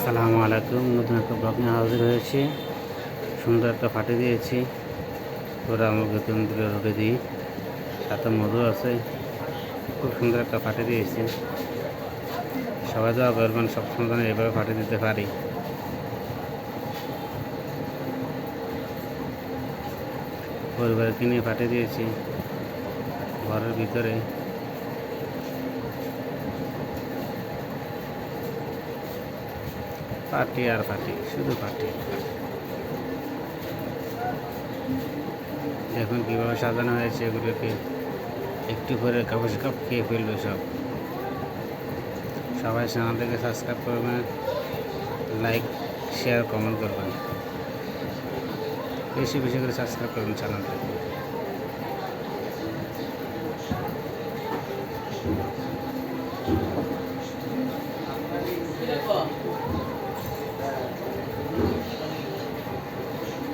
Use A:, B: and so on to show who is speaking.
A: আসসালামু আলাইকুম। নতুন একটা ব্লগ নিয়ে হাজির হয়েছি। সুন্দর একটা ফাটে দিয়েছি। ওরা আমাকে তন্দুরে রোদে দিই। সাথে মধু আছে। খুব সুন্দর একটা ফাটে দিয়েছি। সবাই দোয়া করবেন, সব সন্তানের এভাবে ফাটে দিতে পারি। পরিবারকে নিয়ে ফাটে দিয়েছি। ঘরের ভিতরে। পার্টি আর পার্টি, শুধু পার্টি। দেখুন কীভাবে সাজানো হয়েছে এগুলোকে। একটু করে কাপড় কাপ খেয়ে ফেলবে সব। সবাই চ্যানেলটাকে সাবস্ক্রাইব করবেন লাইক শেয়ার কমেন্ট করবেন। বেশি বেশি করে সাবস্ক্রাইব করবেন চ্যানেলটাকে।